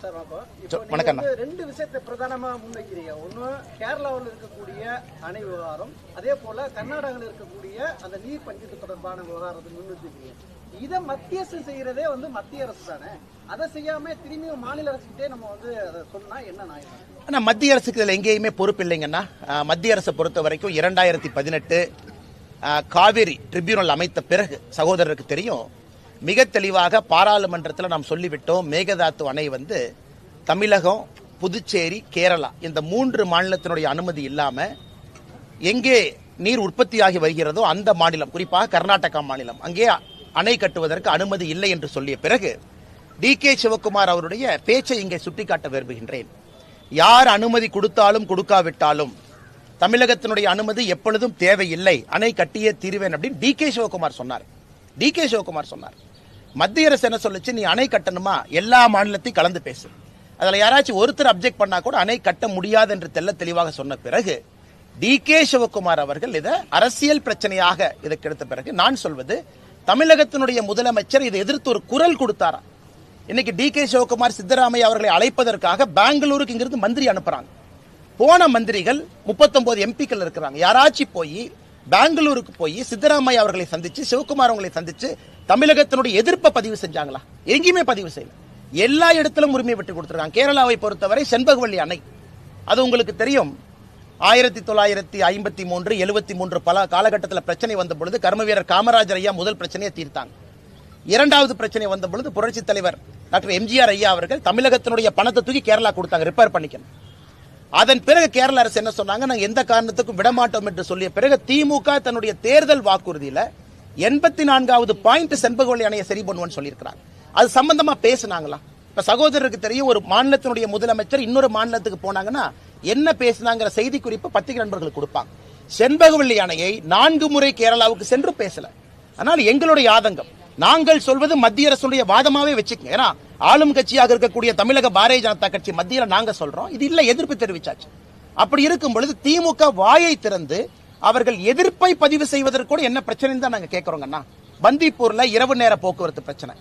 Sir வணக்கம் ரெண்டு விஷயத்தை பிரதானமா முன்வைக்கிறீங்க. ஒண்ணு கேரளாவில் இருக்கக்கூடிய அணை விவகாரம் அதே போல கர்நாடகாவில் இருக்கக்கூடிய அந்த நீர் பங்கீட்டு தொடர்பான விவகாரத்தை முன்னிறுத்திருக்கீங்க இதை மத்திய அரசு செய்யறதே வந்து மத்திய அரசு தானே? அதை செய்யாம திரும்பியும் மாநில அரசுகிட்டே நம்ம வந்து அதை சொன்னா என்ன நியாயம்? ஆனா மத்திய அரசுக்கு இதுல எங்கேயுமே பொறுப்பு இல்லைங்கன்னா மத்திய அரசை பொறுத்த வரைக்கும் இரண்டாயிரத்தி பதினெட்டு காவிரி ட்ரிபியூனல் அமைத்த பிறகு சகோதரருக்கு தெரியும். மிக தெளிவாக பாராளுமன்றத்தில் நாம் சொல்லிவிட்டோம் மேகதாத்து அணை வந்து தமிழகம் புதுச்சேரி கேரளா இந்த மூன்று மாநிலத்தினுடைய அனுமதி இல்லாமல் எங்கே நீர் உற்பத்தியாகி வருகிறதோ அந்த மாநிலம் குறிப்பாக கர்நாடகா மாநிலம் அங்கே அணை கட்டுவதற்கு அனுமதி இல்லை என்று சொல்லிய பிறகு டி கே சிவகுமார் அவருடைய பேச்சை இங்கே சுட்டிக்காட்ட விரும்புகின்றேன். யார் அனுமதி கொடுத்தாலும் கொடுக்காவிட்டாலும் தமிழகத்தினுடைய அனுமதி எப்பொழுதும் தேவையில்லை. அணை கட்டியே தீருவேன் அப்படின்னு டி கே சிவகுமார் சொன்னார். டி கே சிவகுமார் சொன்னார். மத்திய அரசு என்ன சொல்லுச்சு? நீ அணை கட்டணுமா? எல்லா மாநிலத்தையும் கலந்து பேசு. அதுல யாராச்சும் ஒருத்தர் அப்ஜெக்ட் பண்ணா கூட அணை கட்ட முடியாது என்று தெல்ல தெளிவாக சொன்ன பிறகு டி. கே. சிவகுமார் அவர்கள் இதை அரசியல் பிரச்சனையாக இதற்கு எடுத்த பிறகு நான் சொல்வது தமிழகத்தினுடைய முதலமைச்சர் இதை எதிர்த்து ஒரு குரல் கொடுத்தாரா இன்னைக்கு டி. கே. சிவகுமார் சித்தராமையா அவர்களை அழைப்பதற்காக பெங்களூருக்கு இங்கிருந்து மந்திரி அனுப்புறாங்க. போன மந்திரிகள் 39 எம்பிக்கள் இருக்கிறாங்க. யாராச்சும் போய் பெங்களூருக்கு போய் சித்தராமையா அவர்களை சந்திச்சு சிவகுமார் அவங்களை சந்திச்சு தமிழகத்தினுடைய எதிர்ப்பை பதிவு செஞ்சாங்களா? எங்கேயுமே பதிவு செய்யல. எல்லா இடத்திலும் உரிமை விட்டு கொடுத்துருக்காங்க. கேரளாவை பொறுத்தவரை செண்பகவல்லி அணை. அது உங்களுக்கு தெரியும். ஆயிரத்தி தொள்ளாயிரத்தி ஐம்பத்தி மூன்று எழுபத்தி மூன்று பல காலகட்டத்தில் பிரச்சனை வந்த பொழுது கர்ம வீரர் காமராஜர் ஐயா முதல் பிரச்சனையை தீர்த்தாங்க. இரண்டாவது பிரச்சனை வந்த பொழுது புரட்சி தலைவர் டாக்டர் எம்ஜிஆர் ஐயா அவர்கள் தமிழகத்தினுடைய பணத்தை தூக்கி கேரளா கொடுத்தாங்க. ரிப்பேர் பண்ணிக்கணும். அதன் பிறகு கேரள அரசு என்ன சொன்னாங்க? நாங்கள் எந்த காரணத்துக்கும் விடமாட்டோம் என்று சொல்லிய பிறகு திமுக தன்னுடைய தேர்தல் வாக்குறுதியில எண்பத்தி நான்காவது பாயிண்ட் செண்பகவல்லி அணையை சரி பண்ணுவோம்னு சொல்லியிருக்கிறாங்க. அது சம்பந்தமா பேசினாங்களா? இப்ப சகோதரருக்கு தெரியும் ஒரு மாநிலத்தினுடைய முதலமைச்சர் இன்னொரு மாநிலத்துக்கு போனாங்கன்னா என்ன பேசினாங்கிற செய்தி குறிப்பு பத்திரிகை நண்பர்களுக்கு கொடுப்பாங்க. செண்பகவல்லி அணையை நான்கு முறை கேரளாவுக்கு சென்று பேசல. ஆனால் எங்களுடைய ஆதங்கம். நாங்கள் சொல்வது மத்திய அரசுடைய வாதமாவே வச்சுக்கோங்க. ஏன்னா ஆளும் கட்சியாக இருக்கக்கூடிய தமிழக பாரதிய ஜனதா கட்சி மத்தியில் நாங்க சொல்றோம். இது இல்ல எதிர்ப்பு தெரிவிச்சாச்சு. அப்படி இருக்கும் பொழுது திமுக வாயை திறந்து அவர்கள் எதிர்ப்பை பதிவு செய்வதற்கு கூட என்ன பிரச்சனைன்னு தான் நாங்க கேட்குறோங்கண்ணா பந்திப்பூர்ல இரவு நேர போக்குவரத்து பிரச்சனை.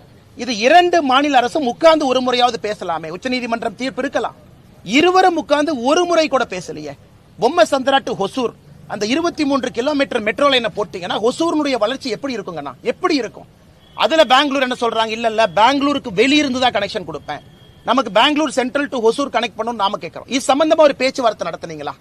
இது இரண்டு மாநில அரசும் உட்கார்ந்து ஒரு முறையாவது பேசலாமே. உச்சநீதிமன்றம் தீர்ப்பு இருக்கலாம். இருவரும் உட்கார்ந்து ஒரு முறை கூட பேசலையே. பொம்மை சந்திரா டு ஹொசூர். அந்த இருபத்தி மூன்று கிலோமீட்டர் மெட்ரோ லைனை போட்டீங்கன்னா ஹொசூர்னுடைய வளர்ச்சி எப்படி இருக்குங்கண்ணா எப்படி இருக்கும்? அதுல பெங்களூர் என்ன சொல்றாங்க? இல்ல இல்ல பெங்களூருக்கு வெளியிருந்து தான் கனெக்ஷன் கொடுப்பேன். நமக்கு Bangalore central to Hosur connect பண்ணணும் நாம கேட்கிறோம் இது சம்பந்தமா ஒரு பேச்சுவார்த்தை நடத்துனீங்களா?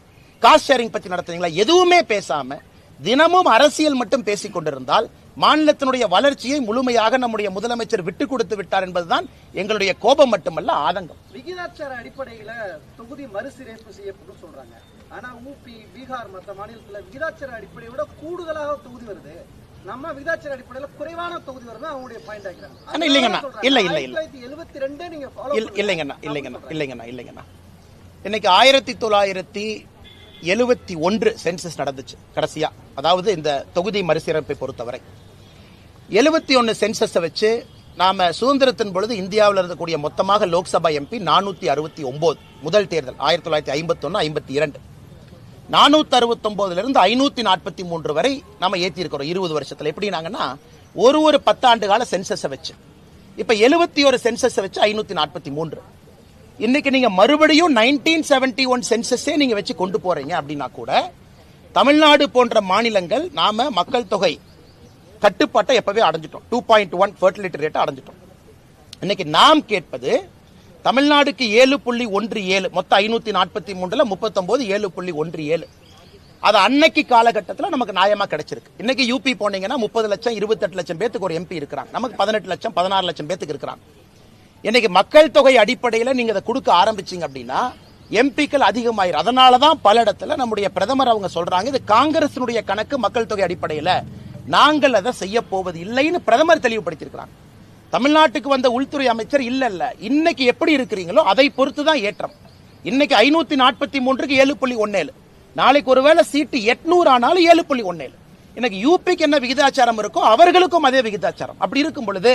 காஸ்ட் ஷேரிங் பத்தி நடத்துனீங்களா? எதுவுமே பேசாம தினமும் அரசியல் மட்டும் பேசிக் கொண்டிருந்தால் மாநிலத்தினுடைய வளர்ச்சியை முழுமையாக நம்முடைய முதலமைச்சர் விட்டு கொடுத்து விட்டார் என்பதுதான் எங்களுடைய கோபம் மட்டுமல்ல ஆதங்கம். விகிதாச்சார அடிப்படையில தொகுதி மறுசீரமைப்பு செய்யப்படும் சொல்றாங்க. ஆனா ஊபி பீகார் மற்ற மாநிலத்துல விகிதாச்சார அடிப்படையை விட கூடுதலாக தொகுதி வருது. நம்ம விகிதாச்சார அடிப்படையில குறைவான தொகுதி வருது அவங்களுடைய பாயிண்ட் ஆகிறாங்க அண்ணா, இல்லைங்கண்ணா. இல்ல, இல்ல, இல்ல. எழுபத்தி ரெண்டு நீங்க. இல்லைங்கண்ணா இல்லைங்கண்ணா இல்லைங்கண்ணா இல்லைங்கண்ணா இன்னைக்கு ஆயிரத்தி தொள்ளாயிரத்தி எழுவத்தி ஒன்று சென்சஸ் நடந்துச்சு கடைசியா. அதாவது இந்த தொகுதி மறுசீரமைப்பை பொறுத்தவரை. எழுபத்தி ஒன்னு சென்சஸை வச்சு நாம சுதந்திரத்தின் பொழுது இந்தியாவில் இருக்கக்கூடிய மொத்தமாக லோக்சபா எம்பி நானூத்தி அறுபத்தி ஒன்பது முதல் தேர்தல் ஆயிரத்தி தொள்ளாயிரத்தி ஐம்பத்தி ஒன்னு ஐம்பத்தி இரண்டு. நானூத்தி அறுபத்தொம்போதுலேருந்து இருந்து ஐநூத்தி நாற்பத்தி மூன்று வரை நம்ம ஏற்றிருக்கிறோம் இருபது வருஷத்துல. எப்படினாங்கன்னா ஒரு ஒரு பத்தாண்டு கால சென்சஸை வச்சு. இப்ப எழுபத்தி ஒரு சென்சஸை வச்சு ஐநூத்தி நாற்பத்தி மூன்று இன்னைக்கு நீங்க மறுபடியும் நைன்டீன் செவன்டி ஒன் சென்சஸே நீங்க வச்சு கொண்டு போறீங்க அப்படின்னா கூட தமிழ்நாடு போன்ற மாநிலங்கள் நாம மக்கள் தொகை கட்டுப்பாட்டை எப்பவே அடைஞ்சிட்டோம். டூ பாயிண்ட் ஒன் ஃபர்டிலிட்டி ரேட்டை அடைஞ்சிட்டோம். இன்னைக்கு நாம் கேட்பது தமிழ்நாடுக்கு ஏழு புள்ளி ஒன்று ஏழு மொத்தம் ஐநூத்தி நாற்பத்தி மூன்றுல முப்பத்தொன்பது ஏழு புள்ளி ஒன்று ஏழு. அது அன்னைக்கு காலகட்டத்தில் நமக்கு நியாயமாக கிடைச்சிருக்கு. இன்னைக்கு யூபி போனீங்கன்னா முப்பது லட்சம் இருபத்தெட்டு லட்சம் பேத்துக்கு ஒரு எம்பி இருக்கிறாங்க. நமக்கு பதினெட்டு லட்சம் பதினாறு லட்சம் பேத்துக்கு இருக்கிறாங்க. இன்னைக்கு மக்கள் தொகை அடிப்படையில் நீங்க அதை கொடுக்க ஆரம்பிச்சீங்க அப்படின்னா எம்பிக்கள் அதிகமாயிரும். அதனால தான் பல இடத்துல நம்முடைய பிரதமர் அவங்க சொல்றாங்க இது காங்கிரசினுடைய கணக்கு மக்கள் தொகை அடிப்படையில். நாங்கள் அதை செய்ய போவது இல்லைன்னு பிரதமர் தெளிவுபடுத்தியிருக்கிறாங்க. தமிழ்நாட்டுக்கு வந்த உள்துறை அமைச்சர் இல்ல இல்ல இன்னைக்கு எப்படி இருக்கிறீங்களோ அதை பொறுத்து தான் ஏற்றம். இன்னைக்கு ஐநூத்தி நாற்பத்தி மூன்றுக்கு ஏழு புள்ளி ஒன்னேழு. நாளைக்கு ஒருவேளை சீட்டு எட்நூறு ஆனாலும் ஏழு புள்ளி ஒன்னேழு. இன்னைக்கு யூபிக்கு என்ன விகிதாச்சாரம் இருக்கோ அவர்களுக்கும் அதே விகிதாச்சாரம். அப்படி இருக்கும் பொழுது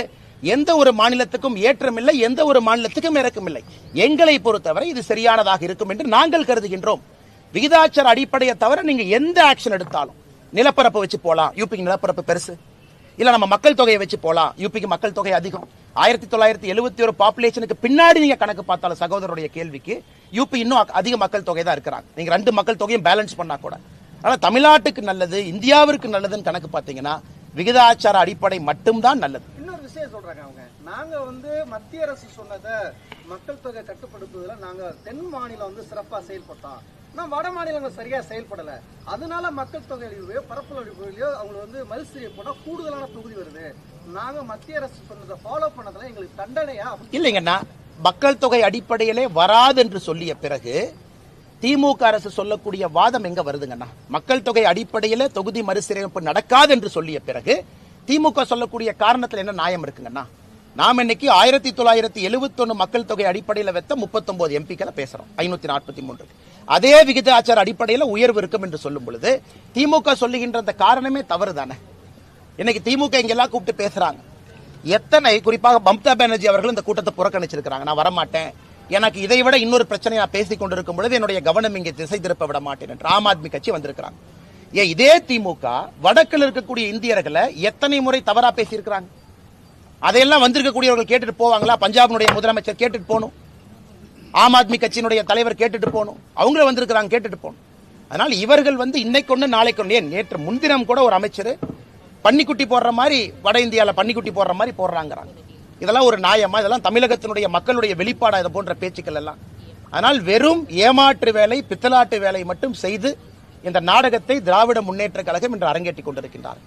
எந்த ஒரு மாநிலத்துக்கும் ஏற்றம் இல்லை எந்த ஒரு மாநிலத்துக்கும் இறக்கம் இல்லை. எங்களை பொறுத்தவரை இது சரியானதாக இருக்கும் என்று நாங்கள் கருதுகின்றோம். விகிதாச்சார அடிப்படையை தவிர நீங்க எந்த ஆக்ஷன் எடுத்தாலும் நிலப்பரப்பு வச்சு போலாம். யூபிக்கு நிலப்பரப்பு பெருசு. இல்ல நம்ம மக்கள் தொகையை வச்சு போகலாம் யூபிக்கு மக்கள் தொகை அதிகம். ஆயிரத்தி தொள்ளாயிரத்தி எழுபத்தி ஒரு பாப்புலேஷனுக்கு பின்னாடி நீங்க கணக்கு பார்த்தாலும் சகோதரருடைய கேள்விக்கு யூபி இன்னும் அதிக மக்கள் தொகை தான் இருக்கிறாங்க. நீங்க ரெண்டு மக்கள் தொகையும் பேலன்ஸ் பண்ணா கூட. ஆனா தமிழ்நாட்டுக்கு நல்லது இந்தியாவிற்கு நல்லதுன்னு கணக்கு பார்த்தீங்கன்னா விகிதாச்சார அடிப்படை மட்டும்தான் நல்லது. இன்னொரு விஷயம் சொல்றாங்க அவங்க. நாங்க வந்து மத்திய அரசு சொன்னதை மக்கள் தொகை கட்டுப்படுத்துவதில் நாங்க தென் மாநிலம் வந்து சிறப்பா செயல்பட்டோம். ஆனால் வட மாநிலங்கள் சரியாக செயல்படலை. அதனால மக்கள் தொகை அழிவுலையோ பரப்பல் அழிவுலையோ அவங்க வந்து மறுசீர் போனால் கூடுதலான தொகுதி வருது. நாங்கள் மத்திய அரசு சொன்னதை ஃபாலோ பண்ணதெல்லாம் எங்களுக்கு தண்டனையா? இல்லைங்கண்ணா. மக்கள் தொகை அடிப்படையிலே வராது என்று சொல்லிய பிறகு திமுக அரசு சொல்லக்கூடிய வாதம் எங்க வருதுங்கண்ணா? மக்கள் தொகை அடிப்படையில் தொகுதி மறுசீரமைப்பு நடக்காது என்று சொல்லிய பிறகு திமுக சொல்லக்கூடிய காரணத்தில் என்ன நியாயம் இருக்குங்கண்ணா? நாம் இன்னைக்கு ஆயிரத்தி தொள்ளாயிரத்தி எழுபத்தொன்னு மக்கள் தொகை அடிப்படையில் வைத்த முப்பத்தொன்பது எம்பிக்களை பேசுறோம். ஐநூத்தி நாற்பத்தி மூன்று அதே விகிதாச்சார அடிப்படையில் உயர்வு இருக்கும் என்று சொல்லும் பொழுது திமுக சொல்லுகின்ற அந்த காரணமே தவறு தானே இன்னைக்கு திமுக இங்கெல்லாம் கூப்பிட்டு பேசுறாங்க. எத்தனை குறிப்பாக மம்தா பானர்ஜி அவர்கள் இந்த கூட்டத்தை புறக்கணிச்சிருக்கிறாங்க. நான் வரமாட்டேன். எனக்கு இதை விட இன்னொரு பிரச்சனை நான் பேசிக் கொண்டிருக்கும் பொழுது என்னுடைய கவனம் இங்கே திசை திருப்ப விட மாட்டேன் என்று ஆம் ஆத்மி கட்சி வந்திருக்கிறாங்க. ஏன் இதே திமுக வடக்கில் இருக்கக்கூடிய இந்தியர்களை எத்தனை முறை தவறா பேசியிருக்கிறாங்க? அதையெல்லாம் வந்திருக்கக்கூடியவர்கள் கேட்டுட்டு போவாங்களா? பஞ்சாபினுடைய முதலமைச்சர் கேட்டுட்டு போகணும். ஆம் ஆத்மி கட்சியினுடைய தலைவர் கேட்டுட்டு போகணும். அவங்களும் வந்திருக்கிறாங்க கேட்டுட்டு போகணும். அதனால் இவர்கள் வந்து இன்னைக்கு ஒன்று நாளைக்கு ஒன்று ஏன் நேற்று முன்தினம் கூட ஒரு அமைச்சர் பன்னிக்குட்டி போடுற மாதிரி வட இந்தியாவில் பன்னிக்குட்டி போடுற மாதிரி போடுறாங்கிறாங்க. இதெல்லாம் ஒரு நியாயமா? இதெல்லாம் தமிழகத்தினுடைய மக்களுடைய வெளிப்பாடா இது போன்ற பேச்சுக்கள் எல்லாம். அதனால் வெறும் ஏமாற்று வேலை பித்தலாட்டு வேலை மட்டும் செய்து இந்த நாடகத்தை திராவிட முன்னேற்ற கழகம் இன்று அரங்கேற்றிக் கொண்டிருக்கின்றார்